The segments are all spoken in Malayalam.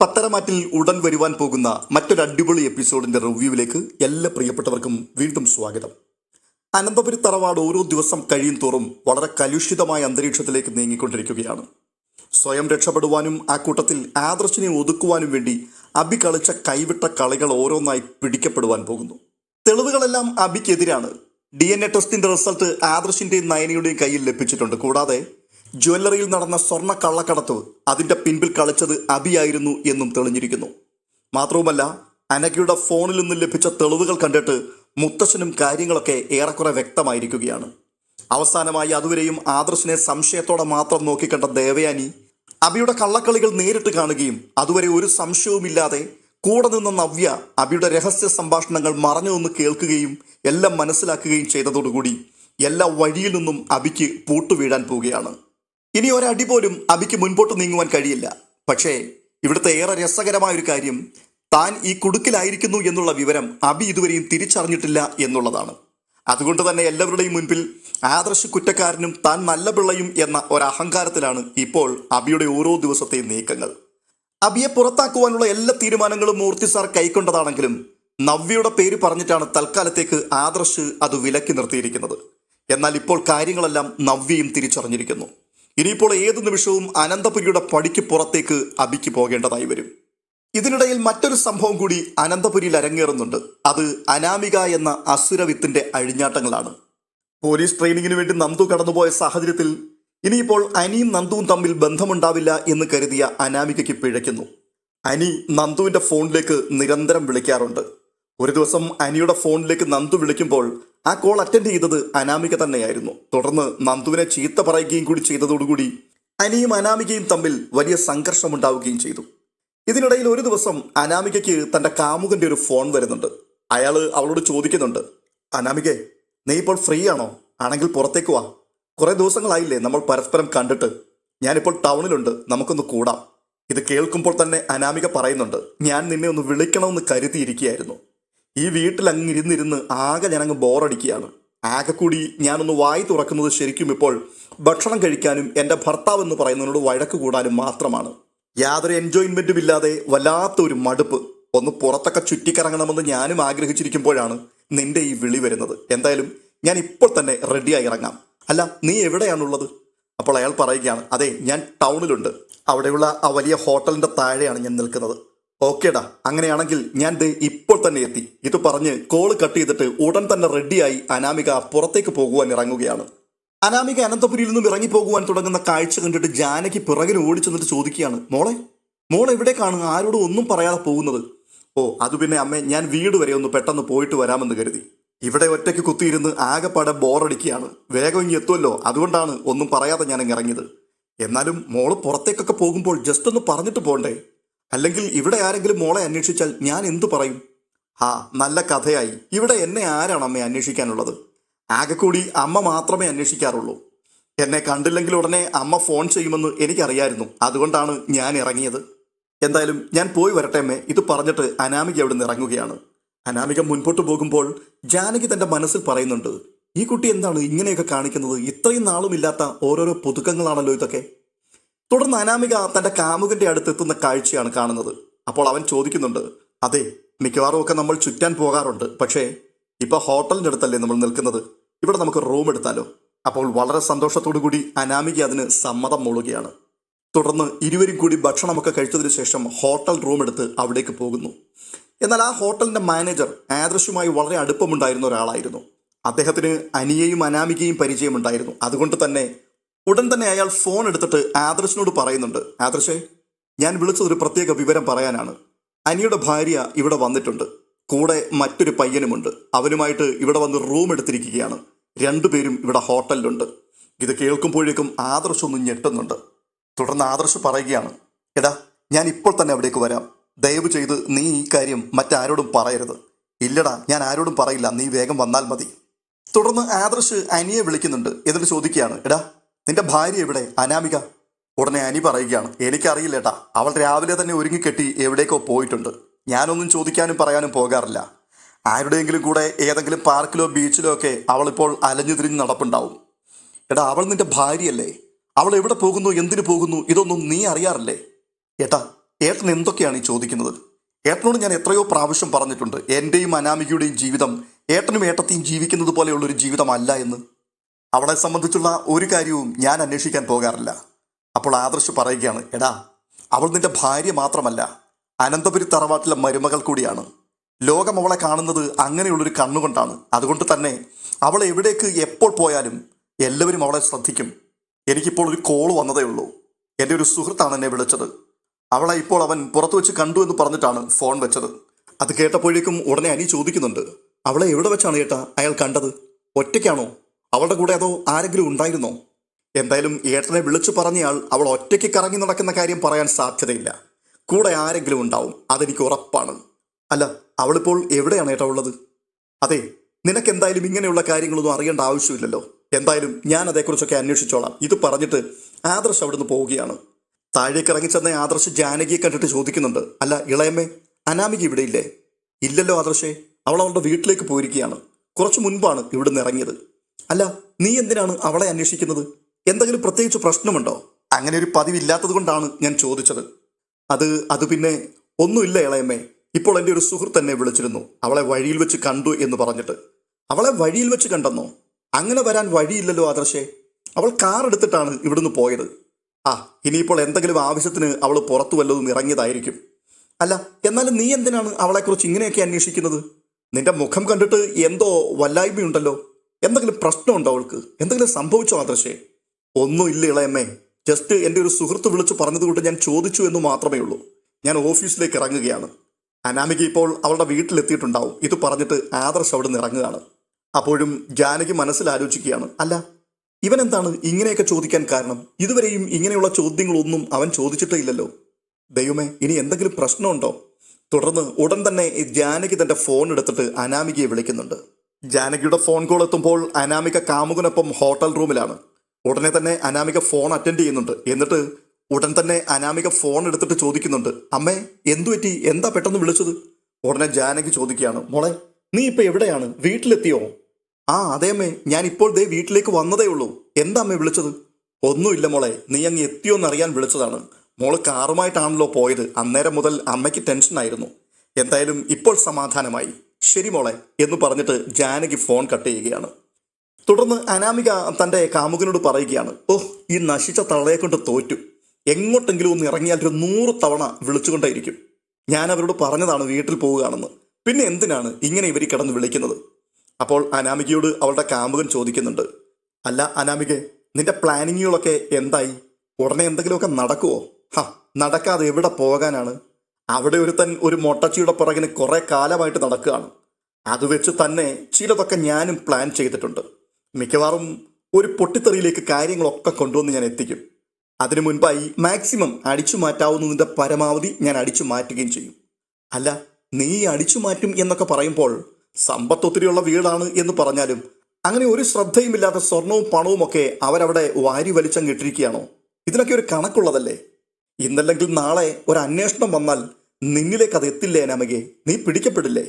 പത്തരമാറ്റിൽ ഉടൻ വരുവാൻ പോകുന്ന മറ്റൊരു അടിപൊളി എപ്പിസോഡിന്റെ റിവ്യൂവിലേക്ക് എല്ലാ പ്രിയപ്പെട്ടവർക്കും വീണ്ടും സ്വാഗതം. അനന്തപുരി തറവാട് ഓരോ ദിവസം കഴിയും തോറും വളരെ കലുഷിതമായ അന്തരീക്ഷത്തിലേക്ക് നീങ്ങിക്കൊണ്ടിരിക്കുകയാണ്. സ്വയം രക്ഷപ്പെടുവാനും ആ കൂട്ടത്തിൽ ആദർശിനെ ഒതുക്കുവാനും വേണ്ടി അബി കളിച്ച കൈവിട്ട കളികൾ ഓരോന്നായി പിടിക്കപ്പെടുവാൻ പോകുന്നു. തെളിവുകളെല്ലാം അബിക്കെതിരാണ്. ഡി എൻ എ ടെസ്റ്റിന്റെ റിസൾട്ട് ആദർശിന്റെയും നയനയുടെയും കയ്യിൽ ലഭിച്ചിട്ടുണ്ട്. കൂടാതെ ജ്വല്ലറിയിൽ നടന്ന സ്വർണ കള്ളക്കടത്ത് അതിന്റെ പിൻപിൽ കളിച്ചത് അബിയായിരുന്നു എന്നും തെളിഞ്ഞിരിക്കുന്നു. മാത്രവുമല്ല അനകയുടെ ഫോണിൽ നിന്ന് ലഭിച്ച തെളിവുകൾ കണ്ടിട്ട് മുത്തശ്ശനും കാര്യങ്ങളൊക്കെ ഏറെക്കുറെ വ്യക്തമായിരിക്കുകയാണ്. അവസാനമായി അതുവരെയും ആദർശിനെ സംശയത്തോടെ മാത്രം നോക്കിക്കണ്ട ദേവയാനി അബിയുടെ കള്ളക്കളികൾ നേരിട്ട് കാണുകയും അതുവരെ ഒരു സംശയവുമില്ലാതെ കൂടെ നിന്ന നവ്യ അബിയുടെ രഹസ്യ സംഭാഷണങ്ങൾ മറഞ്ഞു നിന്ന് കേൾക്കുകയും എല്ലാം മനസ്സിലാക്കുകയും ചെയ്തതോടുകൂടി എല്ലാ വഴിയിൽ നിന്നും അബിക്ക് പൂട്ടുവീഴാൻ പോവുകയാണ്. ഇനി ഒരടി പോലും അബിക്ക് മുൻപോട്ട് നീങ്ങുവാൻ കഴിയില്ല. പക്ഷേ ഇവിടുത്തെ ഏറെ രസകരമായ ഒരു കാര്യം താൻ ഈ കുടുക്കിലായിരിക്കുന്നു എന്നുള്ള വിവരം അബി ഇതുവരെയും തിരിച്ചറിഞ്ഞിട്ടില്ല എന്നുള്ളതാണ്. അതുകൊണ്ട് തന്നെ എല്ലാവരുടെയും മുൻപിൽ ആദർശ കുറ്റക്കാരനും താൻ നല്ല പിള്ളയും എന്ന ഒരഹങ്കാരത്തിലാണ് ഇപ്പോൾ അബിയുടെ ഓരോ ദിവസത്തെയും നീക്കങ്ങൾ. അബിയെ പുറത്താക്കുവാനുള്ള എല്ലാ തീരുമാനങ്ങളും മൂർത്തി സാർ കൈക്കൊണ്ടതാണെങ്കിലും നവ്യയുടെ പേര് പറഞ്ഞിട്ടാണ് തൽക്കാലത്തേക്ക് ആദർശ് അത് വിലക്കി നിർത്തിയിരിക്കുന്നത്. എന്നാൽ ഇപ്പോൾ കാര്യങ്ങളെല്ലാം നവ്യയും തിരിച്ചറിഞ്ഞിരിക്കുന്നു. ഇനിയിപ്പോൾ ഏത് നിമിഷവും അനന്തപുരിയുടെ പടിക്ക് പുറത്തേക്ക് അബിക്ക് പോകേണ്ടതായി വരും. ഇതിനിടയിൽ മറ്റൊരു സംഭവം കൂടി അനന്തപുരിയിൽ അരങ്ങേറുന്നുണ്ട്. അത് അനാമിക എന്ന അസുരവിത്തിന്റെ അഴിഞ്ഞാട്ടങ്ങളാണ്. പോലീസ് ട്രെയിനിങ്ങിന് വേണ്ടി നന്ദു കടന്നുപോയ സാഹചര്യത്തിൽ ഇനിയിപ്പോൾ അനിയും നന്ദുവും തമ്മിൽ ബന്ധമുണ്ടാവില്ല എന്ന് കരുതിയ അനാമികയ്ക്ക് പിഴയ്ക്കുന്നു. അനി നന്ദുവിന്റെ ഫോണിലേക്ക് നിരന്തരം വിളിക്കാറുണ്ട്. ഒരു ദിവസം അനിയുടെ ഫോണിലേക്ക് നന്ദു വിളിക്കുമ്പോൾ ആ കോൾ അറ്റൻഡ് ചെയ്തത് അനാമിക തന്നെയായിരുന്നു. തുടർന്ന് നന്ദുവിനെ ചീത്ത പറയുകയും കൂടി ചെയ്തതോടുകൂടി അനിയും അനാമികയും തമ്മിൽ വലിയ സംഘർഷം ഉണ്ടാവുകയും ചെയ്തു. ഇതിനിടയിൽ ഒരു ദിവസം അനാമികയ്ക്ക് തന്റെ കാമുകന്റെ ഒരു ഫോൺ വരുന്നുണ്ട്. അയാൾ അവളോട് ചോദിക്കുന്നുണ്ട് അനാമികെ നീ ഇപ്പോൾ ഫ്രീ ആണോ? ആണെങ്കിൽ പുറത്തേക്ക് വാ. കുറെ ദിവസങ്ങളായില്ലേ നമ്മൾ പരസ്പരം കണ്ടിട്ട്. ഞാനിപ്പോൾ ടൗണിലുണ്ട് നമുക്കൊന്ന് കൂടാം. ഇത് കേൾക്കുമ്പോൾ തന്നെ അനാമിക പറയുന്നുണ്ട് ഞാൻ നിന്നെ ഒന്ന് വിളിക്കണമെന്ന് കരുതിയിരിക്കുകയായിരുന്നു. ഈ വീട്ടിൽ അങ്ങ് ഇരുന്നിരുന്ന് ആകെ ഞാനങ്ങ് ബോറടിക്കുകയാണ്. ആകെ കൂടി ഞാനൊന്ന് വായി തുറക്കുന്നത് ശരിക്കും ഇപ്പോൾ ഭക്ഷണം കഴിക്കാനും എന്റെ ഭർത്താവ് എന്ന് പറയുന്നതിനോട് വഴക്ക് കൂടാനും മാത്രമാണ്. യാതൊരു എൻജോയ്മെന്റും ഇല്ലാതെ വല്ലാത്തൊരു മടുപ്പ്. ഒന്ന് പുറത്തൊക്കെ ചുറ്റിക്കറങ്ങണമെന്ന് ഞാനും ആഗ്രഹിച്ചിരിക്കുമ്പോഴാണ് നിന്റെ ഈ വിളി വരുന്നത്. എന്തായാലും ഞാൻ ഇപ്പോൾ തന്നെ റെഡിയായി ഇറങ്ങാം. അല്ല നീ എവിടെയാണുള്ളത്? അപ്പോൾ അയാൾ പറയുകയാണ് അതെ ഞാൻ ടൗണിലുണ്ട് അവിടെയുള്ള ആ വലിയ ഹോട്ടലിന്റെ താഴെയാണ് ഞാൻ നിൽക്കുന്നത്. ഓക്കേടാ അങ്ങനെയാണെങ്കിൽ ഞാൻ ദേ ഇപ്പോൾ തന്നെ എത്തി. ഇത് പറഞ്ഞ് കോൾ കട്ട് ചെയ്തിട്ട് ഉടൻ തന്നെ റെഡിയായി അനാമിക പുറത്തേക്ക് പോകുവാൻ ഇറങ്ങുകയാണ്. അനാമിക അനന്തപുരിയിൽ നിന്നും ഇറങ്ങി പോകുവാൻ തുടങ്ങുന്ന കാഴ്ച കണ്ടിട്ട് ജാനകി പിറകിന് ഓടിച്ചെന്നിട്ട് ചോദിക്കുകയാണ് മോളെ മോൾ എവിടെ കാണുക ആരോടും ഒന്നും പറയാതെ പോകുന്നത്? ഓ അത് പിന്നെ അമ്മേ ഞാൻ വീട് വരെ ഒന്ന് പെട്ടെന്ന് പോയിട്ട് വരാമെന്ന് കരുതി. ഇവിടെ ഒറ്റയ്ക്ക് കുത്തിയിരുന്ന് ആകെപ്പാടെ ബോറടിക്കുകയാണ് വേഗം ഇങ്ങി എത്തുമല്ലോ അതുകൊണ്ടാണ് ഒന്നും പറയാതെ ഞാൻ ഇറങ്ങിയത്. എന്നാലും മോൾ പുറത്തേക്കൊക്കെ പോകുമ്പോൾ ജസ്റ്റ് ഒന്ന് പറഞ്ഞിട്ട് പോണ്ടേ? അല്ലെങ്കിൽ ഇവിടെ ആരെങ്കിലും മോളെ അന്വേഷിച്ചാൽ ഞാൻ എന്തു പറയും? ആ നല്ല കഥയായി. ഇവിടെ എന്നെ ആരാണ് അമ്മയെ അന്വേഷിക്കാനുള്ളത്? ആകെ കൂടി അമ്മ മാത്രമേ അന്വേഷിക്കാറുള്ളൂ. എന്നെ കണ്ടില്ലെങ്കിൽ ഉടനെ അമ്മ ഫോൺ ചെയ്യുമെന്ന് എനിക്കറിയായിരുന്നു. അതുകൊണ്ടാണ് ഞാൻ ഇറങ്ങിയത്. എന്തായാലും ഞാൻ പോയി വരട്ടെ അമ്മേ. ഇത് പറഞ്ഞിട്ട് അനാമിക അവിടെ നിന്ന് ഇറങ്ങുകയാണ്. അനാമിക മുൻപോട്ട് പോകുമ്പോൾ ജാനകി തന്റെ മനസ്സിൽ പറയുന്നുണ്ട് ഈ കുട്ടി എന്താണ് ഇങ്ങനെയൊക്കെ കാണിക്കുന്നത്? ഇത്രയും നാളും ഇല്ലാത്ത ഓരോരോ പുതുക്കങ്ങളാണല്ലോ ഇതൊക്കെ. തുടർന്ന് അനാമിക തന്റെ കാമുകന്റെ അടുത്ത് എത്തുന്ന കാഴ്ചയാണ് കാണുന്നത്. അപ്പോൾ അവൻ ചോദിക്കുന്നുണ്ട് അതെ മിക്കവാറും ഒക്കെ നമ്മൾ ചുറ്റാൻ പോകാറുണ്ട്. പക്ഷേ ഇപ്പോൾ ഹോട്ടലിന്റെ അടുത്തല്ലേ നമ്മൾ നിൽക്കുന്നത്? ഇവിടെ നമുക്ക് റൂം എടുത്താലോ? അപ്പോൾ വളരെ സന്തോഷത്തോടു കൂടി അനാമിക അതിന് സമ്മതം മൂളുകയാണ്. തുടർന്ന് ഇരുവരും കൂടി ഭക്ഷണമൊക്കെ കഴിച്ചതിന് ശേഷം ഹോട്ടൽ റൂം എടുത്ത് അവിടേക്ക് പോകുന്നു. എന്നാൽ ആ ഹോട്ടലിന്റെ മാനേജർ ആദർശുമായി വളരെ അടുപ്പമുണ്ടായിരുന്ന ഒരാളായിരുന്നു. അദ്ദേഹത്തിന് അനിയയും അനാമികയും പരിചയമുണ്ടായിരുന്നു. അതുകൊണ്ട് തന്നെ ഉടൻ തന്നെ അയാൾ ഫോൺ എടുത്തിട്ട് ആദർശിനോട് പറയുന്നുണ്ട്. ആദർശേ ഞാൻ വിളിച്ചത് ഒരു പ്രത്യേക വിവരം പറയാനാണ്. അനിയുടെ ഭാര്യ ഇവിടെ വന്നിട്ടുണ്ട്. കൂടെ മറ്റൊരു പയ്യനുമുണ്ട്. അവനുമായിട്ട് ഇവിടെ വന്ന് റൂം എടുത്തിരിക്കുകയാണ്. രണ്ടുപേരും ഇവിടെ ഹോട്ടലിലുണ്ട്. ഇത് കേൾക്കുമ്പോഴേക്കും ആദർശ് ഒന്ന് ഞെട്ടുന്നുണ്ട്. തുടർന്ന് ആദർശ് പറയുകയാണ് എടാ ഞാൻ ഇപ്പോൾ തന്നെ അവിടേക്ക് വരാം. ദയവ് ചെയ്ത് നീ ഈ കാര്യം മറ്റാരോടും പറയരുത്. ഇല്ലടാ ഞാൻ ആരോടും പറയില്ല. നീ വേഗം വന്നാൽ മതി. തുടർന്ന് ആദർശ് അനിയെ വിളിക്കുന്നുണ്ട്. എന്നിട്ട് ചോദിക്കുകയാണ് എടാ നിന്റെ ഭാര്യ എവിടെ? അനാമിക. ഉടനെ അനി പറയുകയാണ് എനിക്കറിയില്ല ഏട്ടാ അവൾ രാവിലെ തന്നെ ഒരുങ്ങിക്കെട്ടി എവിടേക്കോ പോയിട്ടുണ്ട്. ഞാനൊന്നും ചോദിക്കാനും പറയാനും പോകാറില്ല. ആരുടെയെങ്കിലും കൂടെ ഏതെങ്കിലും പാർക്കിലോ ബീച്ചിലോ ഒക്കെ അവളിപ്പോൾ അലഞ്ഞു തിരിഞ്ഞ് നടപ്പുണ്ടാവും. എടാ അവൾ നിന്റെ ഭാര്യയല്ലേ? അവൾ എവിടെ പോകുന്നു എന്തിനു പോകുന്നു ഇതൊന്നും നീ അറിയാറില്ലേ? ഏട്ടാ ഏട്ടൻ എന്തൊക്കെയാണ് ഈ ചോദിക്കുന്നത്? ഏട്ടനോട് ഞാൻ എത്രയോ പ്രാവശ്യം പറഞ്ഞിട്ടുണ്ട് എന്റെയും അനാമികയുടെയും ജീവിതം ഏട്ടനും ഏട്ടത്തെയും ജീവിക്കുന്നത് പോലെയുള്ളൊരു ജീവിതമല്ല എന്ന്. അവളെ സംബന്ധിച്ചുള്ള ഒരു കാര്യവും ഞാൻ അന്വേഷിക്കാൻ പോകാറില്ല. അപ്പോൾ ആദർശ് പറയുകയാണ് എടാ അവൾ നിന്റെ ഭാര്യ മാത്രമല്ല അനന്തപുരി തറവാട്ടിലെ മരുമകൾ കൂടിയാണ്. ലോകം അവളെ കാണുന്നത് അങ്ങനെയുള്ളൊരു കണ്ണുകൊണ്ടാണ്. അതുകൊണ്ട് തന്നെ അവൾ എവിടേക്ക് എപ്പോൾ പോയാലും എല്ലാവരും അവളെ ശ്രദ്ധിക്കും. എനിക്കിപ്പോൾ ഒരു കോൾ വന്നതേ ഉള്ളൂ. എന്റെ ഒരു സുഹൃത്താണ് എന്നെ വിളിച്ചത്. അവളെ ഇപ്പോൾ അവൻ പുറത്തു വെച്ച് കണ്ടു എന്ന് പറഞ്ഞിട്ടാണ് ഫോൺ വെച്ചത്. അത് കേട്ടപ്പോഴേക്കും ഉടനെ അനി ചോദിക്കുന്നുണ്ട് അവളെ എവിടെ വെച്ചാണ് ഏട്ടാ അയാൾ കണ്ടത്? ഒറ്റയ്ക്കാണോ? അവളുടെ കൂടെ അതോ ആരെങ്കിലും ഉണ്ടായിരുന്നോ? എന്തായാലും ഏട്ടനെ വിളിച്ചു പറഞ്ഞയാൾ അവൾ ഒറ്റയ്ക്ക് കറങ്ങി നടക്കുന്ന കാര്യം പറയാൻ സാധ്യതയില്ല. കൂടെ ആരെങ്കിലും ഉണ്ടാവും അതെനിക്ക് ഉറപ്പാണ്. അല്ല അവളിപ്പോൾ എവിടെയാണ് ഏട്ടാ ഉള്ളത്? അതെ നിനക്ക് എന്തായാലും ഇങ്ങനെയുള്ള കാര്യങ്ങളൊന്നും അറിയേണ്ട ആവശ്യമില്ലല്ലോ. എന്തായാലും ഞാൻ അതേക്കുറിച്ചൊക്കെ അന്വേഷിച്ചോളാം. ഇത് പറഞ്ഞിട്ട് ആദർശ് അവിടുന്ന് പോവുകയാണ്. താഴേക്ക് ഇറങ്ങി ചെന്ന ആദർശ് ജാനകിയെ കണ്ടിട്ട് ചോദിക്കുന്നുണ്ട്. അല്ല ഇളയമ്മേ അനാമിക ഇവിടെയില്ലേ ഇല്ലല്ലോ ആദർശേ അവൾ അവളുടെ വീട്ടിലേക്ക് പോയിരിക്കുകയാണ്. കുറച്ചു മുൻപാണ് ഇവിടുന്ന് ഇറങ്ങിയത്. അല്ല നീ എന്തിനാണ് അവളെ അന്വേഷിക്കുന്നത്? എന്തെങ്കിലും പ്രത്യേകിച്ച് പ്രശ്നമുണ്ടോ? അങ്ങനെ ഒരു പതിവില്ലാത്തത് കൊണ്ടാണ് ഞാൻ ചോദിച്ചത്. അത് അത് പിന്നെ ഒന്നുമില്ല ഇളയമ്മേ. ഇപ്പോൾ എന്റെ ഒരു സുഹൃത്ത് എന്നെ വിളിച്ചിരുന്നു. അവളെ വഴിയിൽ വെച്ച് കണ്ടു എന്ന് പറഞ്ഞിട്ട്. അവളെ വഴിയിൽ വെച്ച് കണ്ടെന്നോ? അങ്ങനെ വരാൻ വഴിയില്ലല്ലോ ആദർശേ. അവൾ കാർ എടുത്തിട്ടാണ് ഇവിടുന്ന് പോയത്. ആ ഇനിയിപ്പോൾ എന്തെങ്കിലും ആവശ്യത്തിന് അവൾ പുറത്തു വല്ലതും ഇറങ്ങിയതായിരിക്കും. അല്ല എന്നാലും നീ എന്തിനാണ് അവളെക്കുറിച്ച് ഇങ്ങനെയൊക്കെ അന്വേഷിക്കുന്നത്? നിന്റെ മുഖം കണ്ടിട്ട് എന്തോ വല്ലായ്മയുണ്ടല്ലോ. എന്തെങ്കിലും പ്രശ്നമുണ്ടോ അവൾക്ക്? എന്തെങ്കിലും സംഭവിച്ചോ ആദർശേ? ഒന്നുമില്ല ഇളയമ്മേ. ജസ്റ്റ് എന്റെ ഒരു സുഹൃത്ത് വിളിച്ചു പറഞ്ഞതുകൊണ്ട് ഞാൻ ചോദിച്ചു എന്ന് മാത്രമേ ഉള്ളൂ. ഞാൻ ഓഫീസിലേക്ക് ഇറങ്ങുകയാണ്. അനാമിക ഇപ്പോൾ അവളുടെ വീട്ടിലെത്തിയിട്ടുണ്ടാവും. ഇത് പറഞ്ഞിട്ട് ആദർശ് അവിടെ നിന്ന് ഇറങ്ങുകയാണ്. അപ്പോഴും ജാനകി മനസ്സിലാലോചിക്കുകയാണ് അല്ല ഇവൻ എന്താണ് ഇങ്ങനെയൊക്കെ ചോദിക്കാൻ കാരണം? ഇതുവരെയും ഇങ്ങനെയുള്ള ചോദ്യങ്ങളൊന്നും അവൻ ചോദിച്ചിട്ടേ ഇല്ലല്ലോ. ദൈവമേ ഇനി എന്തെങ്കിലും പ്രശ്നമുണ്ടോ? തുടർന്ന് ഉടൻ തന്നെ ജാനകി തന്റെ ഫോൺ എടുത്തിട്ട് അനാമികയെ വിളിക്കുന്നുണ്ട്. ജാനകിയുടെ ഫോൺ കോൾ എത്തുമ്പോൾ അനാമിക കാമുകനൊപ്പം ഹോട്ടൽ റൂമിലാണ്. ഉടനെ തന്നെ അനാമിക ഫോൺ അറ്റൻഡ് ചെയ്യുന്നുണ്ട്. എന്നിട്ട് ഉടൻ തന്നെ അനാമിക ഫോൺ എടുത്തിട്ട് ചോദിക്കുന്നുണ്ട്. അമ്മേ എന്തു പറ്റി? എന്താ പെട്ടെന്ന് വിളിച്ചത്? ഉടനെ ജാനകി ചോദിക്കുകയാണ്. മോളെ നീ ഇപ്പൊ എവിടെയാണ്? വീട്ടിലെത്തിയോ? ആ അതേ അമ്മേ. ഞാൻ ഇപ്പോൾ ദേ വീട്ടിലേക്ക് വന്നതേ ഉള്ളൂ. എന്താ അമ്മേ വിളിച്ചത്? ഒന്നുമില്ല മോളെ. നീ അങ്ങ് എത്തിയോന്ന് അറിയാൻ വിളിച്ചതാണ്. മോൾ കാറുമായിട്ടാണല്ലോ പോയത്. അന്നേരം മുതൽ അമ്മയ്ക്ക് ടെൻഷനായിരുന്നു. എന്തായാലും ഇപ്പോൾ സമാധാനമായി. ശരി മോളെ എന്ന് പറഞ്ഞിട്ട് ജാനകി ഫോൺ കട്ട് ചെയ്യുകയാണ്. തുടർന്ന് അനാമിക തന്റെ കാമുകനോട് പറയുകയാണ് ഓഹ് ഈ നശിച്ച തള്ളയെ കൊണ്ട് തോറ്റു. എങ്ങോട്ടെങ്കിലും ഒന്ന് ഇറങ്ങിയാൽ ഒരു നൂറ് തവണ വിളിച്ചുകൊണ്ടേയിരിക്കും. ഞാൻ അവരോട് പറഞ്ഞതാണ് വീട്ടിൽ പോവുകയാണെന്ന്. പിന്നെ എന്തിനാണ് ഇങ്ങനെ ഇവർ കിടന്ന് വിളിക്കുന്നത്? അപ്പോൾ അനാമികയോട് അവളുടെ കാമുകൻ ചോദിക്കുന്നുണ്ട് അല്ല അനാമികെ നിന്റെ പ്ലാനിങ്ങുകളൊക്കെ എന്തായി? ഉടനെ എന്തെങ്കിലുമൊക്കെ നടക്കുമോ ഹാ നടക്കാതെ എവിടെ പോകാനാണ്? അവിടെ ഒരുത്തൻ ഒരു മൊട്ടച്ചിയുടെ പുറകിന് കുറെ കാലമായിട്ട് നടക്കുകയാണ്. അത് വെച്ച് തന്നെ ചിലതൊക്കെ ഞാനും പ്ലാൻ ചെയ്തിട്ടുണ്ട്. മിക്കവാറും ഒരു പൊട്ടിത്തെറിയിലേക്ക് കാര്യങ്ങളൊക്കെ കൊണ്ടുവന്ന് ഞാൻ എത്തിക്കും. അതിനു മുൻപായി മാക്സിമം അടിച്ചു മാറ്റാവുന്നതിന്റെ പരമാവധി ഞാൻ അടിച്ചു മാറ്റുകയും ചെയ്യും. അല്ല നീ അടിച്ചു മാറ്റും എന്നൊക്കെ പറയുമ്പോൾ സമ്പത്ത് ഒത്തിരിയുള്ള വീടാണ് എന്ന് പറഞ്ഞാലും അങ്ങനെ ഒരു ശ്രദ്ധയുമില്ലാത്ത സ്വർണവും പണവും ഒക്കെ അവരവിടെ വാരി വലിച്ചം കിട്ടിയിരിക്കുകയാണോ ഇതിനൊക്കെ ഒരു കണക്കുള്ളതല്ലേ? ഇന്നല്ലെങ്കിൽ നാളെ ഒരു അന്വേഷണം വന്നാൽ നിന്നിലേക്ക് അത് എത്തില്ലേ അനാമികയെ? നീ പിടിക്കപ്പെടില്ലേ?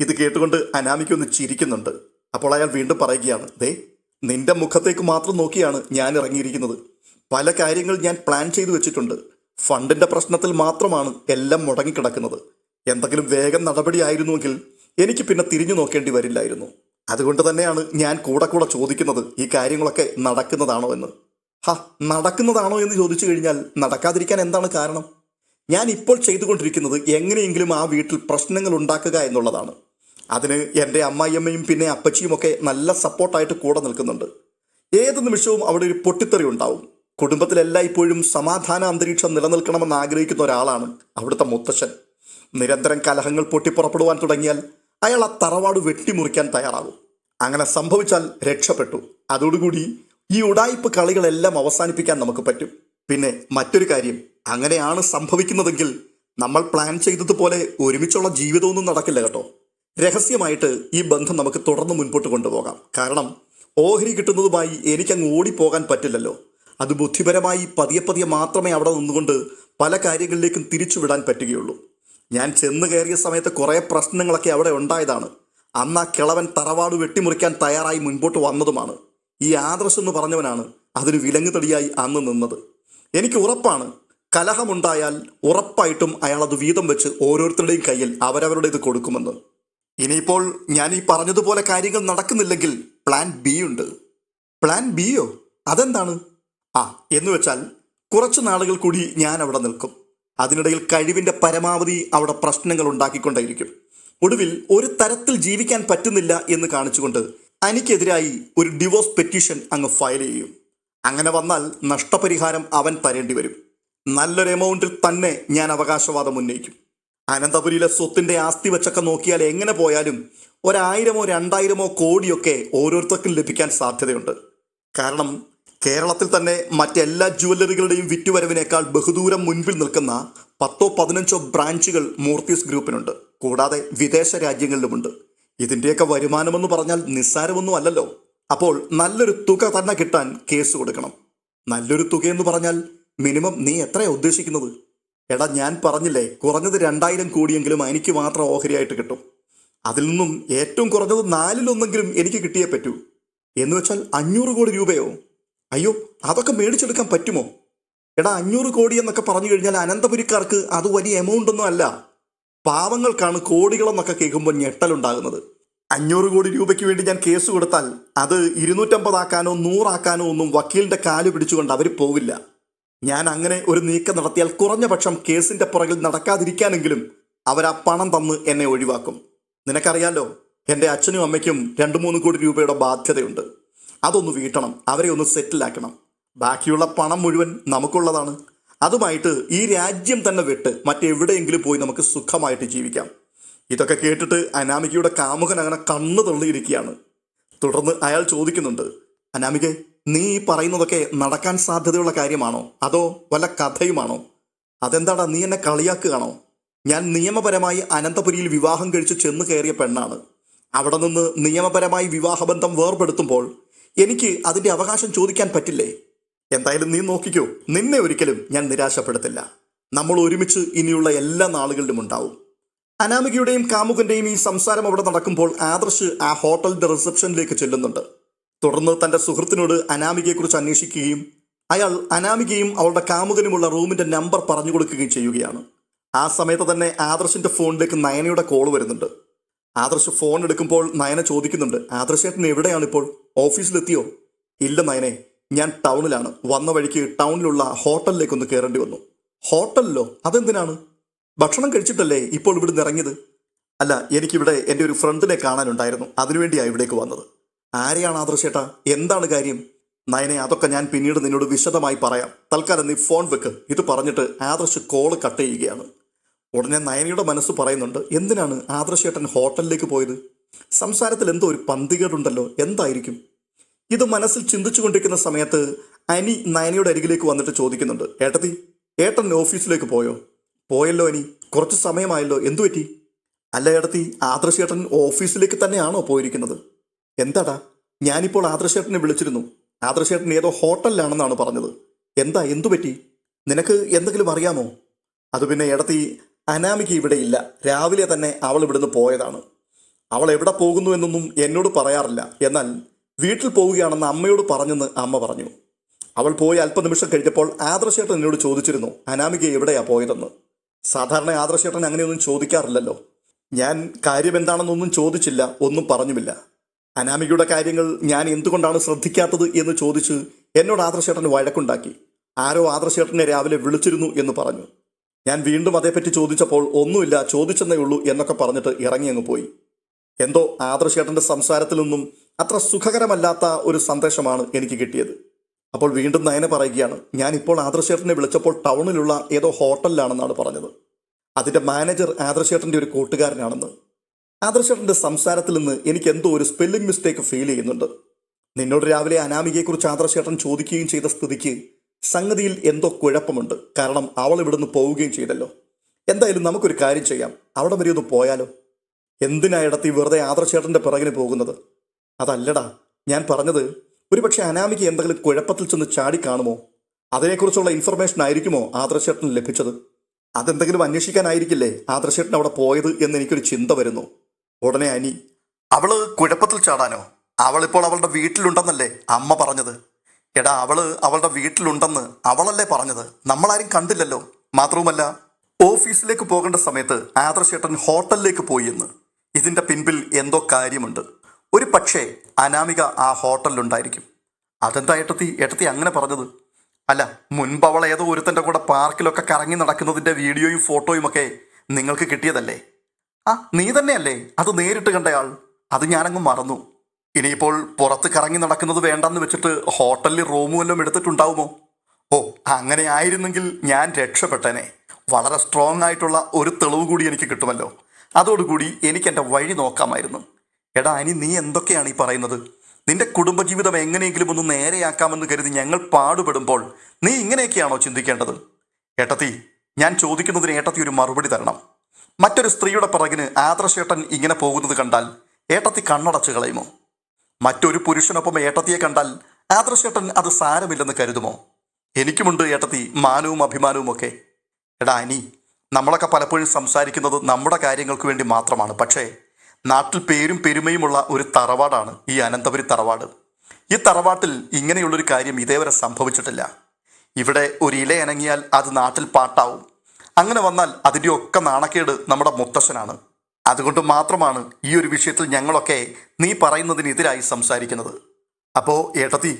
ഇത് കേട്ടുകൊണ്ട് അനാമിക ഒന്ന് ചിരിക്കുന്നുണ്ട്. അപ്പോൾ അയാൾ വീണ്ടും പറയുകയാണ് ദേ നിന്റെ മുഖത്തേക്ക് മാത്രം നോക്കിയാണ് ഞാൻ ഇറങ്ങിയിരിക്കുന്നത്. പല കാര്യങ്ങൾ ഞാൻ പ്ലാൻ ചെയ്തു വെച്ചിട്ടുണ്ട്. ഫണ്ടിന്റെ പ്രശ്നത്തിൽ മാത്രമാണ് എല്ലാം മുടങ്ങിക്കിടക്കുന്നത്. എന്തെങ്കിലും വേഗം നടപടിയായിരുന്നുവെങ്കിൽ എനിക്ക് പിന്നെ തിരിഞ്ഞു നോക്കേണ്ടി വരില്ലായിരുന്നു. അതുകൊണ്ട് തന്നെയാണ് ഞാൻ കൂടെ കൂടെ ചോദിക്കുന്നത് ഈ കാര്യങ്ങളൊക്കെ നടക്കുന്നതാണോ എന്ന്. ഹ നടക്കുന്നതാണോ എന്ന് ചോദിച്ചു കഴിഞ്ഞാൽ നടക്കാതിരിക്കാൻ എന്താണ് കാരണം? ഞാൻ ഇപ്പോൾ ചെയ്തുകൊണ്ടിരിക്കുന്നത് എങ്ങനെയെങ്കിലും ആ വീട്ടിൽ പ്രശ്നങ്ങൾ ഉണ്ടാക്കുക എന്നുള്ളതാണ്. അതിന് എന്റെ അമ്മായിയമ്മയും പിന്നെ അപ്പച്ചിയുമൊക്കെ നല്ല സപ്പോർട്ടായിട്ട് കൂടെ നിൽക്കുന്നുണ്ട്. ഏത് നിമിഷവും അവിടെ ഒരു പൊട്ടിത്തെറി ഉണ്ടാവും. കുടുംബത്തിലെല്ലായ്പ്പോഴും സമാധാന അന്തരീക്ഷം നിലനിൽക്കണമെന്ന് ആഗ്രഹിക്കുന്ന ഒരാളാണ് അവിടുത്തെ മുത്തശ്ശൻ. നിരന്തരം കലഹങ്ങൾ പൊട്ടിപ്പുറപ്പെടുവാൻ തുടങ്ങിയാൽ അയാൾ ആ തറവാട് വെട്ടിമുറിക്കാൻ തയ്യാറാകും. അങ്ങനെ സംഭവിച്ചാൽ രക്ഷപ്പെട്ടു. അതോടുകൂടി ഈ ഉടായിപ്പ് കളികളെല്ലാം അവസാനിപ്പിക്കാൻ നമുക്ക് പറ്റും. പിന്നെ മറ്റൊരു കാര്യം അങ്ങനെയാണ് സംഭവിക്കുന്നതെങ്കിൽ നമ്മൾ പ്ലാൻ ചെയ്തതുപോലെ ഒരുമിച്ചുള്ള ജീവിതമൊന്നും നടക്കില്ല കേട്ടോ. രഹസ്യമായിട്ട് ഈ ബന്ധം നമുക്ക് തുടർന്ന് മുൻപോട്ട് കൊണ്ടുപോകാം. കാരണം ഓഹരി കിട്ടുന്നതുമായി എനിക്കങ്ങ് ഓടിപ്പോകാൻ പറ്റില്ലല്ലോ. അത് ബുദ്ധിപരമായി പതിയെ പതിയെ മാത്രമേ അവിടെ നിന്നുകൊണ്ട് പല കാര്യങ്ങളിലേക്കും തിരിച്ചുവിടാൻ പറ്റുകയുള്ളൂ. ഞാൻ ചെന്ന് കയറിയ സമയത്ത് കുറേ പ്രശ്നങ്ങളൊക്കെ അവിടെ ഉണ്ടായതാണ്. അന്ന് ആ കിളവൻ തറവാട് വെട്ടിമുറിക്കാൻ തയ്യാറായി മുൻപോട്ട് വന്നതുമാണ്. ഈ ആദർശം എന്ന് പറഞ്ഞവനാണ് അതിന് വിലങ്ങുതടിയായി അന്ന് നിന്നത്. എനിക്ക് ഉറപ്പാണ് കലഹമുണ്ടായാൽ ഉറപ്പായിട്ടും അയാൾ അത് വീതം വെച്ച് ഓരോരുത്തരുടെയും കയ്യിൽ അവരവരുടെ ഇത് കൊടുക്കുമെന്ന്. ഇനിയിപ്പോൾ ഞാൻ ഈ പറഞ്ഞതുപോലെ കാര്യങ്ങൾ നടക്കുന്നില്ലെങ്കിൽ പ്ലാൻ ബി ഉണ്ട്. പ്ലാൻ ബിയോ അതെന്താണ്? ആ എന്ന് വെച്ചാൽ കുറച്ച് നാളുകൾ കൂടി ഞാൻ അവിടെ നിൽക്കും. അതിനിടയിൽ കഴിവിന്റെ പരമാവധി അവിടെ പ്രശ്നങ്ങൾ ഉണ്ടാക്കിക്കൊണ്ടേയിരിക്കും. ഒടുവിൽ ഒരു തരത്തിൽ ജീവിക്കാൻ പറ്റുന്നില്ല എന്ന് കാണിച്ചുകൊണ്ട് അനിക്കെതിരായി ഒരു ഡിവോഴ്സ് പെറ്റീഷൻ അങ്ങ് ഫയൽ ചെയ്യും. അങ്ങനെ വന്നാൽ നഷ്ടപരിഹാരം അവൻ തരേണ്ടി വരും. നല്ലൊരു എമൗണ്ടിൽ തന്നെ ഞാൻ അവകാശവാദം ഉന്നയിക്കും. അനന്തപുരിയിലെ സ്വത്തിന്റെ ആസ്തി വെച്ചൊക്കെ നോക്കിയാൽ എങ്ങനെ പോയാലും ഒരായിരമോ രണ്ടായിരമോ കോടിയൊക്കെ ഓരോരുത്തർക്കും ലഭിക്കാൻ സാധ്യതയുണ്ട്. കാരണം കേരളത്തിൽ തന്നെ മറ്റെല്ലാ ജുവല്ലറികളുടെയും വിറ്റുവരവിനേക്കാൾ ബഹുദൂരം മുൻപിൽ നിൽക്കുന്ന പത്തോ പതിനഞ്ചോ ബ്രാഞ്ചുകൾ മൂർത്തീസ് ഗ്രൂപ്പിനുണ്ട്. കൂടാതെ വിദേശ രാജ്യങ്ങളിലുമുണ്ട്. ഇതിന്റെയൊക്കെ വരുമാനമെന്ന് പറഞ്ഞാൽ നിസ്സാരമൊന്നും അല്ലല്ലോ. അപ്പോൾ നല്ലൊരു തുക തന്നെ കിട്ടാൻ കേസ് കൊടുക്കണം. നല്ലൊരു തുകയെന്ന് പറഞ്ഞാൽ മിനിമം നീ എത്രയാ ഉദ്ദേശിക്കുന്നത്? എടാ ഞാൻ പറഞ്ഞില്ലേ കുറഞ്ഞത് രണ്ടായിരം കോടിയെങ്കിലും എനിക്ക് മാത്രം ഓഹരിയായിട്ട് കിട്ടും. അതിൽ നിന്നും ഏറ്റവും കുറഞ്ഞത് നാലിലൊന്നെങ്കിലും എനിക്ക് കിട്ടിയേ പറ്റൂ. എന്ന് വെച്ചാൽ അഞ്ഞൂറ് കോടി രൂപയോ? അയ്യോ അതൊക്കെ മേടിച്ചെടുക്കാൻ പറ്റുമോ? എടാ അഞ്ഞൂറ് കോടി എന്നൊക്കെ പറഞ്ഞു കഴിഞ്ഞാൽ അനന്തപുരിക്കാർക്ക് അത് വലിയ എമൗണ്ട് ഒന്നും അല്ല. പാവങ്ങൾക്കാണ് കോടികളെന്നൊക്കെ കേൾക്കുമ്പോൾ ഞെട്ടലുണ്ടാകുന്നത്. അഞ്ഞൂറ് കോടി രൂപയ്ക്ക് വേണ്ടി ഞാൻ കേസ് കൊടുത്താൽ അത് ഇരുന്നൂറ്റമ്പതാക്കാനോ നൂറാക്കാനോ ഒന്നും വക്കീലിന്റെ കാൽ പിടിച്ചുകൊണ്ട് അവർ പോവില്ല. ഞാൻ അങ്ങനെ ഒരു നീക്കം നടത്തിയാൽ കുറഞ്ഞ പക്ഷം കേസിന്റെ പുറകിൽ നടക്കാതിരിക്കാനെങ്കിലും അവർ ആ പണം തന്ന് എന്നെ ഒഴിവാക്കും. നിനക്കറിയാലോ എന്റെ അച്ഛനും അമ്മയ്ക്കും രണ്ട് മൂന്ന് കോടി രൂപയുടെ ബാധ്യതയുണ്ട്. അതൊന്ന് വീട്ടണം അവരെ ഒന്ന് സെറ്റിലാക്കണം. ബാക്കിയുള്ള പണം മുഴുവൻ നമുക്കുള്ളതാണ്. അതുമായിട്ട് ഈ രാജ്യം തന്നെ വിട്ട് മറ്റെവിടെയെങ്കിലും പോയി നമുക്ക് സുഖമായിട്ട് ജീവിക്കാം. ഇതൊക്കെ കേട്ടിട്ട് അനാമികയുടെ കാമുകൻ അങ്ങനെ കണ്ണു തള്ളിയിരിക്കുകയാണ്. തുടർന്ന് അയാൾ ചോദിക്കുന്നുണ്ട് അനാമികെ നീ ഈ പറയുന്നതൊക്കെ നടക്കാൻ സാധ്യതയുള്ള കാര്യമാണോ? അതോ വല്ല കഥയുമാണോ? അതെന്താടാ നീ എന്നെ കളിയാക്കുകയാണോ? ഞാൻ നിയമപരമായി അനന്തപുരിയിൽ വിവാഹം കഴിച്ച് ചെന്ന് കയറിയ പെണ്ണാണ്. അവിടെ നിന്ന് നിയമപരമായി വിവാഹബന്ധം വേർപെടുത്തുമ്പോൾ എനിക്ക് അതിന്റെ അവകാശം ചോദിക്കാൻ പറ്റില്ലേ? എന്തായാലും നീ നോക്കിക്കോ നിന്നെ ഒരിക്കലും ഞാൻ നിരാശപ്പെടുത്തില്ല. നമ്മൾ ഒരുമിച്ച് ഇനിയുള്ള എല്ലാ നാളുകളിലും ഉണ്ടാവും. അനാമികയുടെയും കാമുകന്റെയും ഈ സംസാരം അവിടെ നടക്കുമ്പോൾ ആദർശ് ആ ഹോട്ടലിന്റെ റിസപ്ഷനിലേക്ക് ചെല്ലുന്നുണ്ട്. തുടർന്ന് തന്റെ സുഹൃത്തിനോട് അനാമികയെക്കുറിച്ച് അന്വേഷിക്കുകയും അയാൾ അനാമികയും അവളുടെ കാമുകനുമുള്ള റൂമിന്റെ നമ്പർ പറഞ്ഞു കൊടുക്കുകയും ചെയ്യുകയാണ്. ആ സമയത്ത് തന്നെ ആദർശിന്റെ ഫോണിലേക്ക് നയനയുടെ കോൾ വരുന്നുണ്ട്. ആദർശ് ഫോൺ എടുക്കുമ്പോൾ നയന ചോദിക്കുന്നുണ്ട് ആദർശേട്ടൻ എവിടെയാണ് ഇപ്പോൾ ഓഫീസിലെത്തിയോ? ഇല്ല നയനെ ഞാൻ ടൗണിലാണ്. വന്ന വഴിക്ക് ടൗണിലുള്ള ഹോട്ടലിലേക്ക് ഒന്ന് കയറേണ്ടി വന്നു. ഹോട്ടലിലോ? അതെന്തിനാണ്? ഭക്ഷണം കഴിച്ചിട്ടല്ലേ ഇപ്പോൾ ഇവിടുന്ന് ഇറങ്ങിയത്? അല്ല എനിക്കിവിടെ എന്റെ ഒരു ഫ്രണ്ടിനെ കാണാനുണ്ടായിരുന്നു. അതിനുവേണ്ടിയാണ് ഇവിടേക്ക് വന്നത്. ആരെയാണ് ആദർശേട്ടാ? എന്താണ് കാര്യം? നയനെ അതൊക്കെ ഞാൻ പിന്നീട് നിന്നോട് വിശദമായി പറയാം. തൽക്കാലം നീ ഫോൺ വെക്ക്. ഇത് പറഞ്ഞിട്ട് ആദർശ് കോൾ കട്ട് ചെയ്യുകയാണ്. ഉടനെ നയനയുടെ മനസ്സ് പറയുന്നുണ്ട് എന്തിനാണ് ആദർശേട്ടൻ ഹോട്ടലിലേക്ക് പോയത്? സംസാരത്തിൽ എന്തോ ഒരു പന്തികേടുണ്ടല്ലോ എന്തായിരിക്കും? ഇത് മനസ്സിൽ ചിന്തിച്ചു കൊണ്ടിരിക്കുന്ന സമയത്ത് അനി നയനയുടെ അരികിലേക്ക് വന്നിട്ട് ചോദിക്കുന്നുണ്ട് ഏട്ടത്തി ഏട്ടൻ ഓഫീസിലേക്ക് പോയോ? പോയല്ലോ അനി. കുറച്ച് സമയമായല്ലോ. എന്തു പറ്റി? അല്ല ഏട്ടത്തി ആദർശേട്ടൻ ഓഫീസിലേക്ക് തന്നെയാണോ പോയിരിക്കുന്നത്? എന്താടാ? ഞാനിപ്പോൾ ആദർശേട്ടനെ വിളിച്ചിരുന്നു. ആദർശേട്ടൻ ഏതോ ഹോട്ടലിലാണെന്നാണ് പറഞ്ഞത്. എന്താ എന്തു പറ്റി? നിനക്ക് എന്തെങ്കിലും അറിയാമോ? അത് പിന്നെ ഇടത്തി അനാമിക്ക് ഇവിടെ ഇല്ല. രാവിലെ തന്നെ അവൾ ഇവിടുന്ന് പോയതാണ്. അവൾ എവിടെ പോകുന്നു എന്നൊന്നും എന്നോട് പറയാറില്ല. എന്നാൽ വീട്ടിൽ പോവുകയാണെന്ന് അമ്മയോട് പറഞ്ഞെന്ന് അമ്മ പറഞ്ഞു. അവൾ പോയി അല്പനിമിഷം കഴിഞ്ഞപ്പോൾ ആദർശേട്ടൻ എന്നോട് ചോദിച്ചിരുന്നു അനാമിക എവിടെയാ പോയതെന്ന്? സാധാരണ ആദർശേട്ടൻ അങ്ങനെയൊന്നും ചോദിക്കാറില്ലല്ലോ. ഞാൻ കാര്യമെന്താണെന്നൊന്നും ചോദിച്ചില്ല ഒന്നും പറഞ്ഞുമില്ല. അനാമികയുടെ കാര്യങ്ങൾ ഞാൻ എന്തുകൊണ്ടാണ് ശ്രദ്ധിക്കാത്തത് എന്ന് ചോദിച്ച് എന്നോട് ആദർശേട്ടൻ വഴക്കുണ്ടാക്കി. ആരോ ആദർശേട്ടനെ രാവിലെ വിളിച്ചിരുന്നു എന്ന് പറഞ്ഞു. ഞാൻ വീണ്ടും അതേപ്പറ്റി ചോദിച്ചപ്പോൾ ഒന്നുമില്ല ചോദിച്ചെന്നേ ഉള്ളൂ എന്നൊക്കെ പറഞ്ഞിട്ട് ഇറങ്ങി അങ്ങ് പോയി. എന്തോ ആദർശേട്ടന്റെ സംസാരത്തിൽ നിന്നും അത്ര സുഖകരമല്ലാത്ത ഒരു സന്ദേശമാണ് എനിക്ക് കിട്ടിയത്. അപ്പോൾ വീണ്ടും നയന പറയുകയാണ് ഞാൻ ഇപ്പോൾ ആദർശേട്ടനെ വിളിച്ചപ്പോൾ ടൗണിലുള്ള ഏതോ ഹോട്ടലിലാണെന്നാണ് പറഞ്ഞത്. അതിന്റെ മാനേജർ ആദർശേട്ടന്റെ ഒരു കൂട്ടുകാരനാണെന്ന്. ആദർശേട്ടന്റെ സംസാരത്തിൽ നിന്ന് എനിക്ക് എന്തോ ഒരു സ്പെല്ലിംഗ് മിസ്റ്റേക്ക് ഫീൽ ചെയ്യുന്നുണ്ട്. നിന്നോട് രാവിലെ അനാമികയെക്കുറിച്ച് ആദർശേട്ടൻ ചോദിക്കുകയും ചെയ്ത സ്ഥിതിക്ക് സംഗതിയിൽ എന്തോ കുഴപ്പമുണ്ട്. കാരണം അവൾ ഇവിടുന്ന് പോവുകയും ചെയ്തല്ലോ. എന്തായാലും നമുക്കൊരു കാര്യം ചെയ്യാം. അവിടെ വരെ ഒന്ന് പോയാലോ? എന്തിനാ ഇടത്തി വെറുതെ ആദർശേട്ടന്റെ പിറകിന് പോകുന്നത്? അതല്ലടാ ഞാൻ പറഞ്ഞത് ഒരുപക്ഷെ അനാമിക എന്തെങ്കിലും കുഴപ്പത്തിൽ ചെന്ന് ചാടി കാണുമോ? അതിനെക്കുറിച്ചുള്ള ഇൻഫർമേഷൻ ആയിരിക്കുമോ ആദർശേട്ടന് ലഭിച്ചത്? അതെന്തെങ്കിലും അന്വേഷിക്കാനായിരിക്കില്ലേ ആദർശേട്ടൻ അവിടെ പോയത് എന്ന് എനിക്കൊരു ചിന്ത വരുന്നു. ഉടനെ അനി അവൾ കുഴപ്പത്തിൽ ചാടാനോ? അവളിപ്പോൾ അവളുടെ വീട്ടിലുണ്ടെന്നല്ലേ അമ്മ പറഞ്ഞത്? എടാ അവൾ അവളുടെ വീട്ടിലുണ്ടെന്ന് അവളല്ലേ പറഞ്ഞത്? നമ്മളാരും കണ്ടില്ലല്ലോ. മാത്രവുമല്ല ഓഫീസിലേക്ക് പോകേണ്ട സമയത്ത് ആദർശേട്ടൻ ഹോട്ടലിലേക്ക് പോയി എന്ന്. ഇതിന്റെ പിൻപിൽ എന്തോ കാര്യമുണ്ട്. ഒരു പക്ഷേ അനാമിക ആ ഹോട്ടലിലുണ്ടായിരിക്കും. അതെന്താ ഏട്ടത്തി? ഏട്ടത്തി അങ്ങനെ പറഞ്ഞത്? അല്ല മുൻപ് അവൾ ഏതോ ഒരുത്തന്റെ കൂടെ പാർക്കിലൊക്കെ കറങ്ങി നടക്കുന്നതിന്റെ വീഡിയോയും ഫോട്ടോയും ഒക്കെ നിങ്ങൾക്ക് കിട്ടിയതല്ലേ? ആ നീ തന്നെയല്ലേ? അത് നേരിട്ട് കണ്ടയാൾ. അത് ഞാനങ്ങ് മറന്നു. ഇനിയിപ്പോൾ പുറത്ത് കറങ്ങി നടക്കുന്നത് വേണ്ടെന്ന് വെച്ചിട്ട് ഹോട്ടലിൽ റൂമും വല്ലതും എടുത്തിട്ടുണ്ടാവുമോ? ഓ അങ്ങനെ ആയിരുന്നെങ്കിൽ ഞാൻ രക്ഷപ്പെട്ടേനെ. വളരെ സ്ട്രോങ് ആയിട്ടുള്ള ഒരു തെളിവ് കൂടി എനിക്ക് കിട്ടുമല്ലോ. അതോടുകൂടി എനിക്ക് എന്റെ വഴി നോക്കാമായിരുന്നു. എടാ അനി നീ എന്തൊക്കെയാണ് ഈ പറയുന്നത്? നിന്റെ കുടുംബജീവിതം എങ്ങനെയെങ്കിലും ഒന്ന് നേരെയാക്കാമെന്ന് കരുതി ഞങ്ങൾ പാടുപെടുമ്പോൾ നീ ഇങ്ങനെയൊക്കെയാണോ ചിന്തിക്കേണ്ടത്? ഏട്ടത്തി ഞാൻ ചോദിക്കുന്നതിന് ഏട്ടത്തി ഒരു മറുപടി തരണം. മറ്റൊരു സ്ത്രീയുടെ പിറകിന് ആദർശേട്ടൻ ഇങ്ങനെ പോകുന്നത് കണ്ടാൽ ഏട്ടത്തി കണ്ണടച്ചു കളയുമോ? മറ്റൊരു പുരുഷനൊപ്പം ഏട്ടത്തിയെ കണ്ടാൽ ആദർശേട്ടൻ അത് സാരമില്ലെന്ന് കരുതുമോ? എനിക്കുമുണ്ട് ഏട്ടത്തി മാനവും അഭിമാനവും ഒക്കെ. എടാ അനി നമ്മളൊക്കെ പലപ്പോഴും സംസാരിക്കുന്നത് നമ്മുടെ കാര്യങ്ങൾക്ക് വേണ്ടി മാത്രമാണ്. പക്ഷേ നാട്ടിൽ പേരും പെരുമയുമുള്ള ഒരു തറവാടാണ് ഈ അനന്തപുരി തറവാട്. ഈ തറവാട്ടിൽ ഇങ്ങനെയുള്ളൊരു കാര്യം ഇതേവരെ സംഭവിച്ചിട്ടില്ല. ഇവിടെ ഒരു ഇല അനങ്ങിയാൽ അത് നാട്ടിൽ പാട്ടാവും. അങ്ങനെ വന്നാൽ അതിന്റെ ഒക്കെ നാണക്കേട് നമ്മുടെ മുത്തശ്ശനാണ്. അതുകൊണ്ട് മാത്രമാണ് ഈ ഒരു വിഷയത്തിൽ ഞങ്ങളൊക്കെ നീ പറയുന്നതിനെതിരായി സംസാരിക്കുന്നത്. അപ്പോൾ ഏട്ടത്തി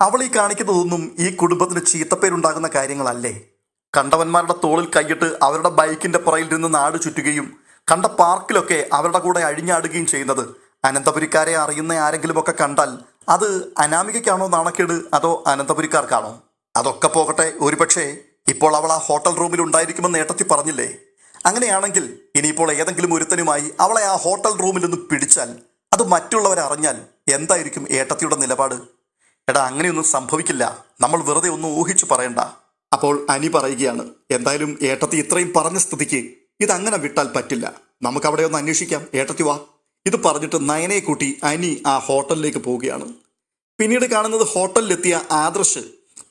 അവൾ ഈ കാണിക്കുന്നതൊന്നും ഈ കുടുംബത്തിന് ചീത്തപ്പേരുണ്ടാകുന്ന കാര്യങ്ങളല്ലേ? കണ്ടവന്മാരുടെ തോളിൽ കൈയിട്ട് അവരുടെ ബൈക്കിന്റെ പുറയിൽ നിന്ന് നാട് ചുറ്റുകയും കണ്ട പാർക്കിലൊക്കെ അവരുടെ കൂടെ അഴിഞ്ഞാടുകയും ചെയ്യുന്നത് അനന്തപുരിക്കാരെ അറിയുന്ന ആരെങ്കിലുമൊക്കെ കണ്ടാൽ അത് അനാമികയ്ക്കാണോ നാണക്കേട് അതോ അനന്തപുരിക്കാർക്കാണോ? അതൊക്കെ പോകട്ടെ ഒരുപക്ഷെ ഇപ്പോൾ അവൾ ആ ഹോട്ടൽ റൂമിൽ ഉണ്ടായിരിക്കുമെന്ന് ഏട്ടത്തി പറഞ്ഞില്ലേ? അങ്ങനെയാണെങ്കിൽ ഇനിയിപ്പോൾ ഏതെങ്കിലും ഒരുത്തനുമായി അവളെ ആ ഹോട്ടൽ റൂമിൽ നിന്ന് പിടിച്ചാൽ അത് മറ്റുള്ളവർ അറിഞ്ഞാൽ എന്തായിരിക്കും ഏട്ടത്തിയുടെ നിലപാട്? എടാ അങ്ങനെയൊന്നും സംഭവിക്കില്ല. നമ്മൾ വെറുതെ ഒന്നും ഊഹിച്ചു പറയണ്ട. അപ്പോൾ അനി പറയുകയാണ് എന്തായാലും ഏട്ടത്തി ഇത്രയും പറഞ്ഞ സ്ഥിതിക്ക് ഇതങ്ങനെ വിട്ടാൽ പറ്റില്ല. നമുക്ക് അവിടെ ഒന്ന് അന്വേഷിക്കാം. ഏട്ടത്തി വാ. ഇത് പറഞ്ഞിട്ട് നയനെ കൂട്ടി അനി ആ ഹോട്ടലിലേക്ക് പോവുകയാണ്. പിന്നീട് കാണുന്നത് ഹോട്ടലിലെത്തിയ ആദർശ്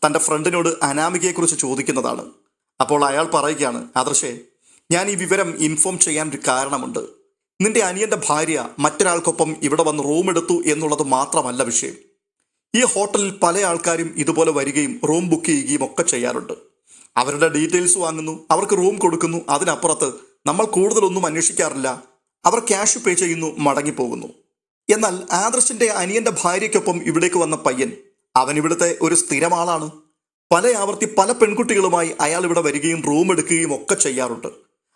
തന്റെ ഫ്രണ്ടിനോട് അനാമികയെക്കുറിച്ച് ചോദിക്കുന്നതാണ്. അപ്പോൾ അയാൾ പറയുകയാണ് ആദർശേ ഞാൻ ഈ വിവരം ഇൻഫോം ചെയ്യാൻ ഒരു കാരണമുണ്ട്. നിന്റെ അനിയന്റെ ഭാര്യ മറ്റൊരാൾക്കൊപ്പം ഇവിടെ വന്ന് റൂം എടുത്തു എന്നുള്ളത് മാത്രമല്ല വിഷയം. ഈ ഹോട്ടലിൽ പല ആൾക്കാരും ഇതുപോലെ വരികയും റൂം ബുക്ക് ചെയ്യുകയും ഒക്കെ ചെയ്യാറുണ്ട്. അവരുടെ ഡീറ്റെയിൽസ് വാങ്ങുന്നു അവർക്ക് റൂം കൊടുക്കുന്നു അതിനപ്പുറത്ത് നമ്മൾ കൂടുതലൊന്നും അന്വേഷിക്കാറില്ല. അവർ ക്യാഷ് പേ ചെയ്യുന്നു മടങ്ങിപ്പോകുന്നു. എന്നാൽ ആദർശിന്റെ അനിയന്റെ ഭാര്യയ്ക്കൊപ്പം ഇവിടേക്ക് വന്ന പയ്യൻ അവൻ ഇവിടുത്തെ ഒരു സ്ഥിരം ആളാണ് പല ആവർത്തി പല പെൺകുട്ടികളുമായി അയാൾ ഇവിടെ വരികയും റൂം എടുക്കുകയും ഒക്കെ ചെയ്യാറുണ്ട്.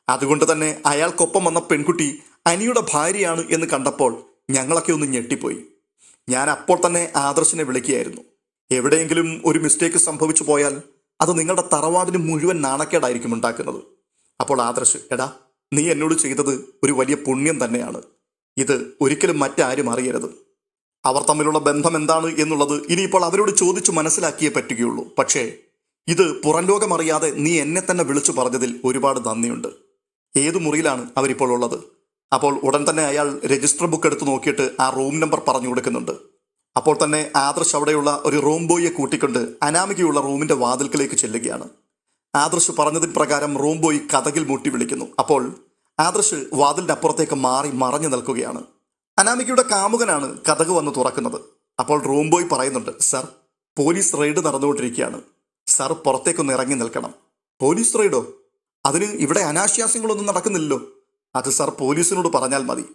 അതുകൊണ്ട് തന്നെ അയാൾക്കൊപ്പം വന്ന പെൺകുട്ടി അനിയുടെ ഭാര്യയാണ് എന്ന് കണ്ടപ്പോൾ ഞങ്ങളൊക്കെ ഒന്ന് ഞെട്ടിപ്പോയി. ഞാൻ അപ്പോൾ തന്നെ ആദർശിനെ വിളിക്കുകയായിരുന്നു. എവിടെയെങ്കിലും ഒരു മിസ്റ്റേക്ക് സംഭവിച്ചു പോയാൽ അത് നിങ്ങളുടെ തറവാടിന് മുഴുവൻ നാണക്കേടായിരിക്കും ഉണ്ടാക്കുന്നത്. അപ്പോൾ ആദർശ് എടാ നീ എന്നോട് ചെയ്തത് ഒരു വലിയ പുണ്യം തന്നെയാണ്. ഇത് ഒരിക്കലും മറ്റാരും അറിയരുത്. അവർ തമ്മിലുള്ള ബന്ധം എന്താണ് എന്നുള്ളത് ഇനിയിപ്പോൾ അവരോട് ചോദിച്ചു മനസ്സിലാക്കിയേ പറ്റുകയുള്ളൂ. പക്ഷേ ഇത് പുറം ലോകമറിയാതെ നീ എന്നെ തന്നെ വിളിച്ചു പറഞ്ഞതിൽ ഒരുപാട് നന്ദിയുണ്ട്. ഏതു മുറിയിലാണ് അവരിപ്പോൾ ഉള്ളത്? അപ്പോൾ ഉടൻ തന്നെ അയാൾ രജിസ്റ്റർ ബുക്ക് എടുത്ത് നോക്കിയിട്ട് ആ റൂം നമ്പർ പറഞ്ഞു കൊടുക്കുന്നുണ്ട്. അപ്പോൾ തന്നെ ആദർശ് അവിടെയുള്ള ഒരു റൂം ബോയിയെ കൂട്ടിക്കൊണ്ട് അനാമികയുള്ള റൂമിന്റെ വാതിൽക്കിലേക്ക് ചെല്ലുകയാണ്. ആദർശ് പറഞ്ഞതിന് പ്രകാരം റൂം ബോയ് കഥകിൽ മുട്ടി വിളിക്കുന്നു. അപ്പോൾ ആദർശ് വാതിലിന്റെ അപ്പുറത്തേക്ക് മാറി മറഞ്ഞു നിൽക്കുകയാണ്. അനാമികയുടെ കാമുകനാണ് കഥക് വന്ന് തുറക്കുന്നത്. അപ്പോൾ റൂം ബോയ് പറയുന്നുണ്ട് സർ പോലീസ് റെയ്ഡ് നടന്നുകൊണ്ടിരിക്കുകയാണ്. സർ പുറത്തേക്കൊന്ന് ഇറങ്ങി നിൽക്കണം. പോലീസ് റെയ്ഡോ? അതിന് ഇവിടെ അനാശ്വാസങ്ങളൊന്നും നടക്കുന്നില്ലല്ലോ. അത് സർ പോലീസിനോട് പറഞ്ഞാൽ മതി.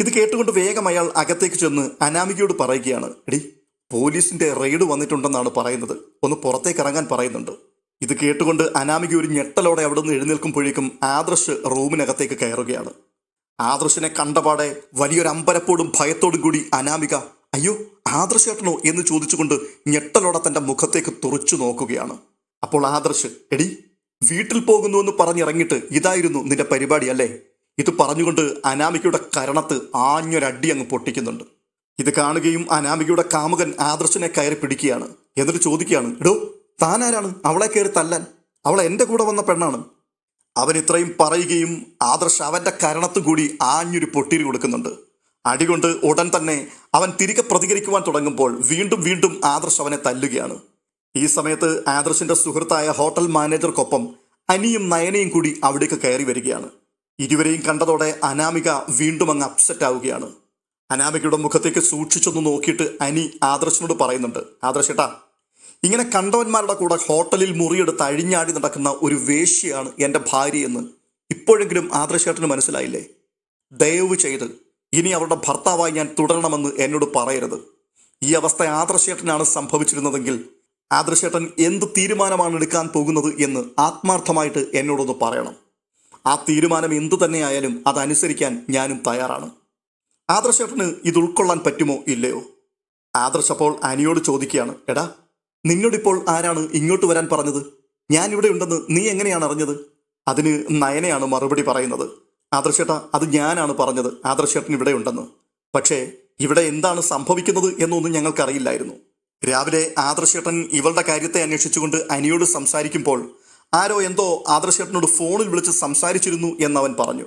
ഇത് കേട്ടുകൊണ്ട് വേഗം അയാൾ അകത്തേക്ക് ചെന്ന് അനാമികയോട് പറയുകയാണ് എടി പോലീസിന്റെ റെയ്ഡ് വന്നിട്ടുണ്ടെന്നാണ് പറയുന്നത്. ഒന്ന് പുറത്തേക്ക് ഇറങ്ങാൻ പറയുന്നുണ്ട്. ഇത് കേട്ടുകൊണ്ട് അനാമിക ഒരു ഞെട്ടലോടെ അവിടെ നിന്ന് എഴുന്നേൽക്കുമ്പോഴേക്കും ആദർശ് റൂമിനകത്തേക്ക് കയറുകയാണ്. ആദർശിനെ കണ്ടപാടെ വലിയൊരു അമ്പരപ്പോടും ഭയത്തോടും കൂടി അനാമിക അയ്യോ ആദർശേട്ടനോ? എന്ന് ചോദിച്ചുകൊണ്ട് ഞെട്ടലോടെ തന്റെ മുഖത്തേക്ക് തുറച്ചു നോക്കുകയാണ്. അപ്പോൾ ആദർശ് എടി വീട്ടിൽ പോകുന്നു എന്ന് പറഞ്ഞിറങ്ങിയിട്ട് ഇതായിരുന്നു നിന്റെ പരിപാടി അല്ലേ? ഇത് പറഞ്ഞുകൊണ്ട് അനാമികയുടെ കരണത്ത് ആഞ്ഞൊരടി അങ്ങ് പൊട്ടിക്കുന്നുണ്ട്. ഇത് കാണുകയും അനാമികയുടെ കാമുകൻ ആദർശിനെ കയറി പിടിക്കുകയാണ്. എന്നിട്ട് ചോദിക്കുകയാണ് എടോ താനാരാണ്? അവളെ കയറി തല്ലാൻ? അവൾ എന്റെ കൂടെ വന്ന പെണ്ണാണ്. അവൻ ഇത്രയും പറയുകയും ആദർശ് അവന്റെ കരണത്തു കൂടി ആഞ്ഞൊരു പൊട്ടിരി കൊടുക്കുന്നുണ്ട്. അടികൊണ്ട് ഉടൻ തന്നെ അവൻ തിരികെ പ്രതികരിക്കുവാൻ തുടങ്ങുമ്പോൾ വീണ്ടും വീണ്ടും ആദർശ് അവനെ തല്ലുകയാണ്. ഈ സമയത്ത് ആദർശിന്റെ സുഹൃത്തായ ഹോട്ടൽ മാനേജർക്കൊപ്പം അനിയും നയനയും കൂടി അവിടേക്ക് കയറി വരികയാണ്. ഇരുവരെയും കണ്ടതോടെ അനാമിക വീണ്ടും അങ്ങ് അപ്സെറ്റ് ആവുകയാണ്. അനാമികയുടെ മുഖത്തേക്ക് സൂക്ഷിച്ചൊന്ന് നോക്കിയിട്ട് അനി ആദർശിനോട് പറയുന്നുണ്ട്. ആദർശേട്ടാ ഇങ്ങനെ കണ്ടവന്മാരുടെ കൂടെ ഹോട്ടലിൽ മുറിയെടുത്ത് അഴിഞ്ഞാടി നടക്കുന്ന ഒരു വേശ്യയാണ് എന്റെ ഭാര്യയെന്ന് ഇപ്പോഴെങ്കിലും ആദർശേട്ടന് മനസ്സിലായില്ലേ? ദയവ് ചെയ്ത് ഇനി അവരുടെ ഭർത്താവായി ഞാൻ തുടരണമെന്ന് എന്നോട് പറയരുത്. ഈ അവസ്ഥ ആദർശേട്ടനാണ് സംഭവിച്ചിരുന്നതെങ്കിൽ ആദർശേട്ടൻ എന്ത് തീരുമാനമാണ് എടുക്കാൻ പോകുന്നത് എന്ന് ആത്മാർത്ഥമായിട്ട് എന്നോടൊന്ന് പറയണം. ആ തീരുമാനം എന്തു തന്നെയായാലും അതനുസരിക്കാൻ ഞാനും തയ്യാറാണ്. ആദർശേട്ടന് ഇത് ഉൾക്കൊള്ളാൻ പറ്റുമോ ഇല്ലയോ? ആദർശ് അപ്പോൾ അനിയോട് ചോദിക്കുകയാണ് എടാ നിന്നോടിപ്പോൾ ആരാണ് ഇങ്ങോട്ട് വരാൻ പറഞ്ഞത്? ഞാൻ ഇവിടെ ഉണ്ടെന്ന് നീ എങ്ങനെയാണ് അറിഞ്ഞത്? അതിന് നയനയാണ് മറുപടി പറയുന്നത്. ആദർശേട്ട അത് ഞാനാണ് പറഞ്ഞത്. ആദർശേട്ടൻ ഇവിടെ ഉണ്ടെന്ന്. പക്ഷേ ഇവിടെ എന്താണ് സംഭവിക്കുന്നത് എന്നൊന്നും ഞങ്ങൾക്കറിയില്ലായിരുന്നു. രാവിലെ ആദർശേട്ടൻ ഇവളുടെ കാര്യത്തെ അന്വേഷിച്ചുകൊണ്ട് അനിയോട് സംസാരിക്കുമ്പോൾ ആരോ എന്തോ ആദർശേട്ടനോട് ഫോണിൽ വിളിച്ച് സംസാരിച്ചിരുന്നു എന്നവൻ പറഞ്ഞു.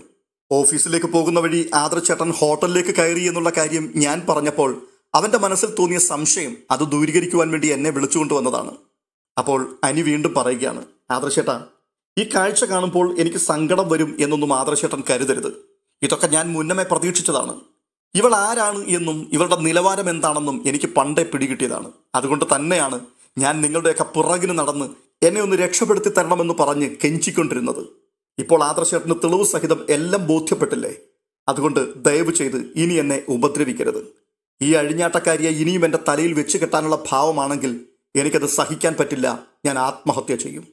ഓഫീസിലേക്ക് പോകുന്ന വഴി ആദർശേട്ടൻ ഹോട്ടലിലേക്ക് കയറി എന്നുള്ള കാര്യം ഞാൻ പറഞ്ഞപ്പോൾ അവന്റെ മനസ്സിൽ തോന്നിയ സംശയം അത് ദൂരീകരിക്കുവാൻ വേണ്ടി എന്നെ വിളിച്ചുകൊണ്ട് വന്നതാണ്. അപ്പോൾ അനി വീണ്ടും പറയുകയാണ് ആദർശേട്ടാ ഈ കാഴ്ച കാണുമ്പോൾ എനിക്ക് സങ്കടം വരും എന്നൊന്നും ആദർശേട്ടൻ കരുതരുത്. ഇതൊക്കെ ഞാൻ മുന്നമേ പ്രതീക്ഷിച്ചതാണ്. ഇവൾ ആരാണ് എന്നും ഇവളുടെ നിലവാരം എന്താണെന്നും എനിക്ക് പണ്ടേ പിടികിട്ടിയതാണ്. അതുകൊണ്ട് തന്നെയാണ് ഞാൻ നിങ്ങളുടെയൊക്കെ പിറകിന് നടന്ന് എന്നെ ഒന്ന് രക്ഷപ്പെടുത്തി തരണമെന്ന് പറഞ്ഞ് കെഞ്ചിക്കൊണ്ടിരുന്നത്. ഇപ്പോൾ ആദർശേട്ടന് തെളിവ് സഹിതം എല്ലാം ബോധ്യപ്പെട്ടില്ലേ? അതുകൊണ്ട് ദയവ് ചെയ്ത് ഇനി എന്നെ ഉപദ്രവിക്കരുത്. ഈ അഴിഞ്ഞാട്ടക്കാരിയെ ഇനിയും എന്റെ തലയിൽ വെച്ച് കെട്ടാനുള്ള ഭാവമാണെങ്കിൽ എനിക്കത് സഹിക്കാൻ പറ്റില്ല. ഞാൻ ആത്മഹത്യ ചെയ്യും.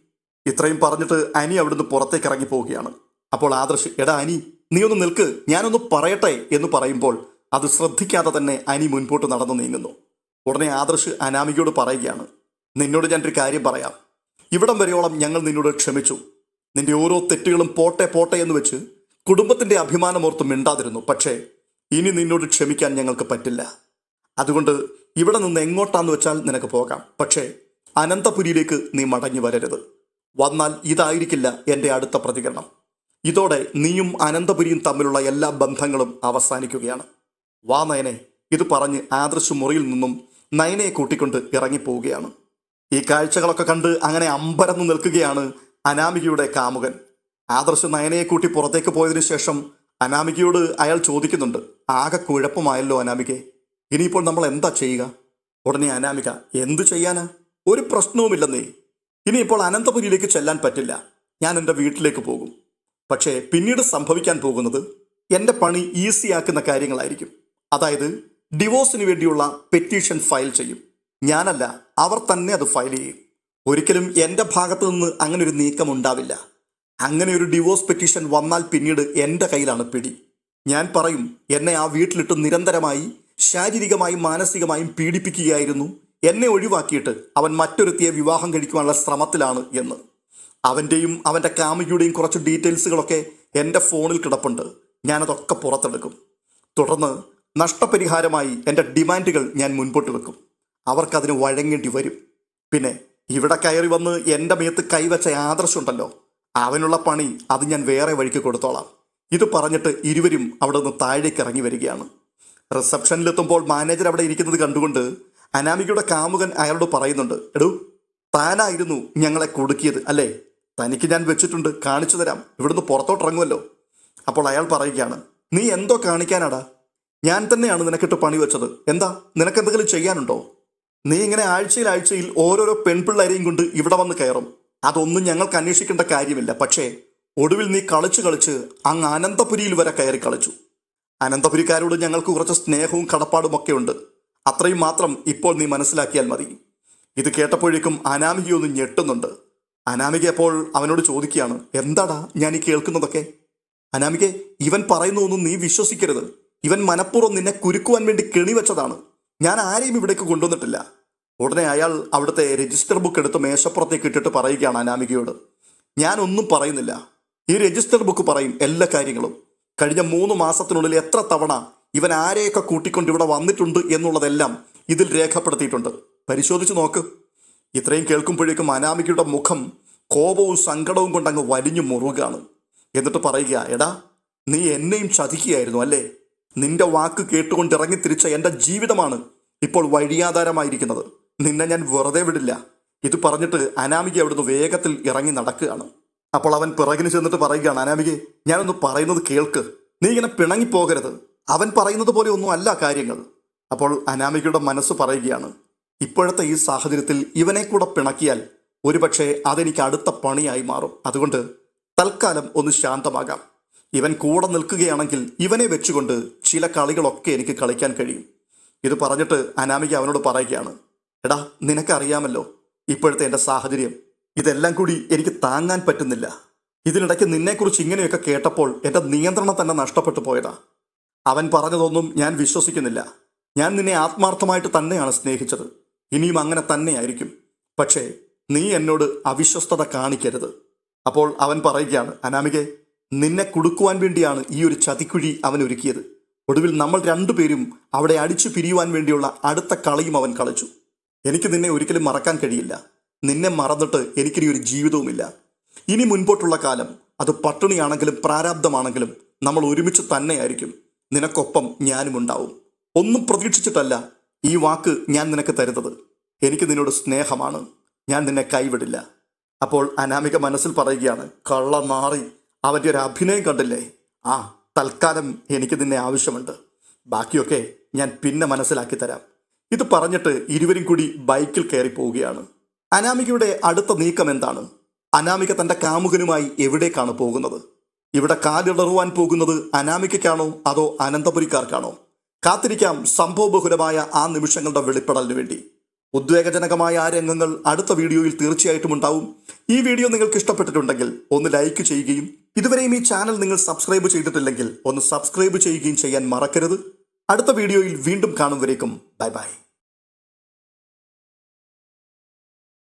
ഇത്രയും പറഞ്ഞിട്ട് അനി അവിടുന്ന് പുറത്തേക്ക് ഇറങ്ങി പോവുകയാണ്. അപ്പോൾ ആദർശ് എടാ അനി നീ ഒന്ന് നിൽക്ക്. ഞാനൊന്ന് പറയട്ടെ എന്ന് പറയുമ്പോൾ അത് ശ്രദ്ധിക്കാതെ തന്നെ അനി മുൻപോട്ട് നടന്നു നീങ്ങുന്നു. ഉടനെ ആദർശ് അനാമികയോട് പറയുകയാണ് നിന്നോട് ഞാനൊരു കാര്യം പറയാം. ഇവിടം വരെയോളം ഞങ്ങൾ നിന്നോട് ക്ഷമിച്ചു. നിന്റെ ഓരോ തെറ്റുകളും പോട്ടെ പോട്ടെ എന്ന് വെച്ച് കുടുംബത്തിന്റെ അഭിമാനമോർത്ത് മിണ്ടാതിരുന്നു. പക്ഷേ ഇനി നിന്നോട് ക്ഷമിക്കാൻ ഞങ്ങൾക്ക് പറ്റില്ല. അതുകൊണ്ട് ഇവിടെ നിന്ന് എങ്ങോട്ടാന്ന് വെച്ചാൽ നിനക്ക് പോകാം. പക്ഷേ അനന്തപുരിയിലേക്ക് നീ മടങ്ങി വരരുത്. വന്നാൽ ഇതായിരിക്കില്ല എന്റെ അടുത്ത പ്രതികരണം. ഇതോടെ നീയും അനന്തപുരിയും തമ്മിലുള്ള എല്ലാ ബന്ധങ്ങളും അവസാനിക്കുകയാണ്. വാ നയനെ ഇത് പറഞ്ഞ് ആദർശ് മുറിയിൽ നിന്നും നയനയെ കൂട്ടിക്കൊണ്ട് ഇറങ്ങിപ്പോവുകയാണ്. ഈ കാഴ്ചകളൊക്കെ കണ്ട് അങ്ങനെ അമ്പരന്ന് നിൽക്കുകയാണ് അനാമികയുടെ കാമുകൻ. ആദർശ് നയനയെ കൂട്ടി പുറത്തേക്ക് പോയതിനു ശേഷം അനാമികയോട് അയാൾ ചോദിക്കുന്നുണ്ട് ആകെ കുഴപ്പമായല്ലോ അനാമികെ ഇനിയിപ്പോൾ നമ്മൾ എന്താ ചെയ്യുക? ഉടനെ അനാമിക എന്തു ചെയ്യാനാ? ഒരു പ്രശ്നവുമില്ലെന്നേ. ഇനിയിപ്പോൾ അനന്തപുരിയിലേക്ക് ചെല്ലാൻ പറ്റില്ല. ഞാൻ എന്റെ വീട്ടിലേക്ക് പോകും. പക്ഷേ പിന്നീട് സംഭവിക്കാൻ പോകുന്നത് എന്റെ പണി ഈസിയാക്കുന്ന കാര്യങ്ങളായിരിക്കും. അതായത് ഡിവോഴ്സിന് വേണ്ടിയുള്ള പെറ്റീഷൻ ഫയൽ ചെയ്യും. ഞാനല്ല അവർ തന്നെ അത് ഫയൽ ചെയ്യും. ഒരിക്കലും എന്റെ ഭാഗത്തു നിന്ന് അങ്ങനെ ഒരു നീക്കം ഉണ്ടാവില്ല അങ്ങനെ ഒരു ഡിവോഴ്സ് പെറ്റീഷൻ വന്നാൽ പിന്നീട് എന്റെ കയ്യിലാണ് പിടി. ഞാൻ പറയും എന്നെ ആ വീട്ടിലിട്ട് നിരന്തരമായി ശാരീരികമായും മാനസികമായും പീഡിപ്പിക്കുകയായിരുന്നു. എന്നെ ഒഴിവാക്കിയിട്ട് അവൻ മറ്റൊരുത്തിയെ വിവാഹം കഴിക്കുവാനുള്ള ശ്രമത്തിലാണ് എന്ന്. അവന്റെയും അവന്റെ കാമുകിയുടെയും കുറച്ച് ഡീറ്റെയിൽസുകളൊക്കെ എന്റെ ഫോണിൽ കിടപ്പുണ്ട്. ഞാനതൊക്കെ പുറത്തെടുക്കും. തുടർന്ന് നഷ്ടപരിഹാരമായി എന്റെ ഡിമാൻഡുകൾ ഞാൻ മുൻപോട്ട് വെക്കും. അവർക്കതിന് വഴങ്ങേണ്ടി വരും. പിന്നെ ഇവിടെ കയറി വന്ന് എന്റെ മേത്ത് കൈവച്ച ആദർശമുണ്ടല്ലോ. അവനുള്ള പണി അത് ഞാൻ വേറെ വഴിക്ക് കൊടുത്തോളാം. ഇത് പറഞ്ഞിട്ട് ഇരുവരും അവിടെ നിന്ന് താഴേക്ക് ഇറങ്ങി വരികയാണ്. റിസപ്ഷനിലെത്തുമ്പോൾ മാനേജർ അവിടെ ഇരിക്കുന്നത് കണ്ടുകൊണ്ട് അനാമികയുടെ കാമുകൻ അയാളോട് പറയുന്നുണ്ട് എടൂ താനായിരുന്നു ഞങ്ങളെ കൊടുക്കിയത് അല്ലേ? തനിക്ക് ഞാൻ വെച്ചിട്ടുണ്ട് കാണിച്ചു തരാം. ഇവിടുന്ന് പുറത്തോട്ട് ഇറങ്ങുമല്ലോ. അപ്പോൾ അയാൾ പറയുകയാണ് നീ എന്തോ കാണിക്കാനാടാ? ഞാൻ തന്നെയാണ് നിനക്കിട്ട് പണി വെച്ചത്. എന്താ നിനക്കെന്തെങ്കിലും ചെയ്യാനുണ്ടോ? നീ ഇങ്ങനെ ആഴ്ചയിൽ ആഴ്ചയിൽ ഓരോരോ പെൺപിള്ളേരെയും കൊണ്ട് ഇവിടെ വന്ന് കയറും. അതൊന്നും ഞങ്ങൾക്ക് അന്വേഷിക്കേണ്ട കാര്യമില്ല. പക്ഷേ ഒടുവിൽ നീ കളിച്ചു കളിച്ച് അങ്ങ് അനന്തപുരിയിൽ വരെ കയറി കളിച്ചു. അനന്തപുരിക്കാരോട് ഞങ്ങൾക്ക് കുറച്ച് സ്നേഹവും കടപ്പാടും ഒക്കെ ഉണ്ട്. അത്രയും മാത്രം ഇപ്പോൾ നീ മനസ്സിലാക്കിയാൽ മതി. ഇത് കേട്ടപ്പോഴേക്കും അനാമികയൊന്ന് ഞെട്ടുന്നുണ്ട്. അനാമിക അപ്പോൾ അവനോട് ചോദിക്കുകയാണ് എന്താടാ ഞാൻ ഈ കേൾക്കുന്നതൊക്കെ? അനാമിക ഇവൻ പറയുന്നതൊന്നും നീ വിശ്വസിക്കരുത്. ഇവൻ മനഃപൂർവം നിന്നെ കുരുക്കുവാൻ വേണ്ടി കെണിവെച്ചതാണ് ഞാൻ ആരെയും ഇവിടേക്ക് കൊണ്ടുവന്നിട്ടില്ല. ഉടനെ അയാൾ അവിടുത്തെ രജിസ്റ്റർ ബുക്ക് എടുത്ത് മേശപ്പുറത്തേക്ക് ഇട്ടിട്ട് പറയുകയാണ് അനാമികയോട്. ഞാനൊന്നും പറയുന്നില്ല. ഈ രജിസ്റ്റർ ബുക്ക് പറയും എല്ലാ കാര്യങ്ങളും. കഴിഞ്ഞ മൂന്ന് മാസത്തിനുള്ളിൽ എത്ര തവണ ഇവൻ ആരെയൊക്കെ കൂട്ടിക്കൊണ്ട് ഇവിടെ വന്നിട്ടുണ്ട് എന്നുള്ളതെല്ലാം ഇതിൽ രേഖപ്പെടുത്തിയിട്ടുണ്ട്. പരിശോധിച്ച് നോക്ക്. ഇത്രയും കേൾക്കുമ്പോഴേക്കും അനാമികയുടെ മുഖം കോപവും സങ്കടവും കൊണ്ട് അങ്ങ് വലിഞ്ഞു മുറുകാണ്. എന്നിട്ട് പറയുക എടാ നീ എന്നെയും ചതിക്കുകയായിരുന്നു അല്ലേ? നിന്റെ വാക്ക് കേട്ടുകൊണ്ട് ഇറങ്ങി തിരിച്ച എന്റെ ജീവിതമാണ് ഇപ്പോൾ വഴിയാധാരമായിരിക്കുന്നത്. നിന്നെ ഞാൻ വെറുതെ വിടില്ല. ഇത് പറഞ്ഞിട്ട് അനാമിക അവിടുന്ന് വേഗത്തിൽ ഇറങ്ങി നടക്കുകയാണ്. അപ്പോൾ അവൻ പിറകിന് ചെന്നിട്ട് പറയുകയാണ് അനാമികെ ഞാനൊന്ന് പറയുന്നത് കേൾക്ക്. നീ ഇങ്ങനെ പിണങ്ങിപ്പോകരുത്. അവൻ പറയുന്നത് പോലെ ഒന്നും അല്ല കാര്യങ്ങൾ. അപ്പോൾ അനാമികയുടെ മനസ്സ് പറയുകയാണ് ഇപ്പോഴത്തെ ഈ സാഹചര്യത്തിൽ ഇവനെ കൂടെ പിണക്കിയാൽ ഒരുപക്ഷെ അതെനിക്ക് അടുത്ത പണിയായി മാറും. അതുകൊണ്ട് തൽക്കാലം ഒന്ന് ശാന്തമാകാം. ഇവൻ കൂടെ നിൽക്കുകയാണെങ്കിൽ ഇവനെ വെച്ചുകൊണ്ട് ചില കളികളൊക്കെ എനിക്ക് കളിക്കാൻ കഴിയും. ഇത് പറഞ്ഞിട്ട് അനാമിക അവനോട് പറയുകയാണ് എടാ നിനക്കറിയാമല്ലോ ഇപ്പോഴത്തെ എന്റെ സാഹചര്യം. ഇതെല്ലാം കൂടി എനിക്ക് താങ്ങാൻ പറ്റുന്നില്ല. ഇതിനിടയ്ക്ക് നിന്നെക്കുറിച്ച് ഇങ്ങനെയൊക്കെ കേട്ടപ്പോൾ എന്റെ നിയന്ത്രണം തന്നെ നഷ്ടപ്പെട്ടു പോയതാ. അവൻ പറഞ്ഞതൊന്നും ഞാൻ വിശ്വസിക്കുന്നില്ല. ഞാൻ നിന്നെ ആത്മാർത്ഥമായിട്ട് തന്നെയാണ് സ്നേഹിച്ചത്. ഇനിയും അങ്ങനെ തന്നെയായിരിക്കും. പക്ഷേ നീ എന്നോട് അവിശ്വസ്തത കാണിക്കരുത്. അപ്പോൾ അവൻ പറയുകയാണ് അനാമികെ നിന്നെ കുടുക്കുവാൻ വേണ്ടിയാണ് ഈ ഒരു ചതിക്കുഴി അവൻ ഒരുക്കിയത്. ഒടുവിൽ നമ്മൾ രണ്ടുപേരും അവിടെ അടിച്ചു പിരിയുവാൻ വേണ്ടിയുള്ള അടുത്ത കളിയും അവൻ കളിച്ചു. എനിക്ക് നിന്നെ ഒരിക്കലും മറക്കാൻ കഴിയില്ല. നിന്നെ മറന്നിട്ട് എനിക്കിനി ഒരു ജീവിതവുമില്ല. ഇനി മുൻപോട്ടുള്ള കാലം അത് പട്ടിണിയാണെങ്കിലും പ്രാരാബ്ദമാണെങ്കിലും നമ്മൾ ഒരുമിച്ച് തന്നെയായിരിക്കും. നിനക്കൊപ്പം ഞാനും ഉണ്ടാവും. ഒന്നും പ്രതീക്ഷിച്ചിട്ടല്ല ഈ വാക്ക് ഞാൻ നിനക്ക് തരുന്നത്. എനിക്ക് നിന്നോട് സ്നേഹമാണ്. ഞാൻ നിന്നെ കൈവിടില്ല. അപ്പോൾ അനാമിക മനസ്സിൽ പറയുകയാണ് കള്ള മാറി അവന്റെ ഒരു അഭിനയം കണ്ടില്ലേ? ആ തൽക്കാലം എനിക്ക് നിന്നെ ആവശ്യമുണ്ട്. ബാക്കിയൊക്കെ ഞാൻ പിന്നെ മനസ്സിലാക്കി തരാം. ഇത് പറഞ്ഞിട്ട് ഇരുവരും കൂടി ബൈക്കിൽ കയറി പോവുകയാണ്. അനാമികയുടെ അടുത്ത നീക്കം എന്താണ്? അനാമിക തന്റെ കാമുകനുമായി എവിടേക്കാണ് പോകുന്നത്? ഇവിടെ കാലിളറുവാൻ പോകുന്നത് അനാമികയ്ക്കാണോ അതോ അനന്തപുരിക്കാർക്കാണോ? കാത്തിരിക്കാം സംഭവബഹുലമായ ആ നിമിഷങ്ങളുടെ വെളിപ്പെടലിന് വേണ്ടി. ഉദ്വേഗജനകമായ ആ രംഗങ്ങൾ അടുത്ത വീഡിയോയിൽ തീർച്ചയായിട്ടും ഉണ്ടാവും. ഈ വീഡിയോ നിങ്ങൾക്ക് ഇഷ്ടപ്പെട്ടിട്ടുണ്ടെങ്കിൽ ഒന്ന് ലൈക്ക് ചെയ്യുകയും ഇതുവരെയും ഈ ചാനൽ നിങ്ങൾ സബ്സ്ക്രൈബ് ചെയ്തിട്ടില്ലെങ്കിൽ ഒന്ന് സബ്സ്ക്രൈബ് ചെയ്യുകയും ചെയ്യാൻ മറക്കരുത്. അടുത്ത വീഡിയോയിൽ വീണ്ടും കാണും വരേക്കും. Bye bye.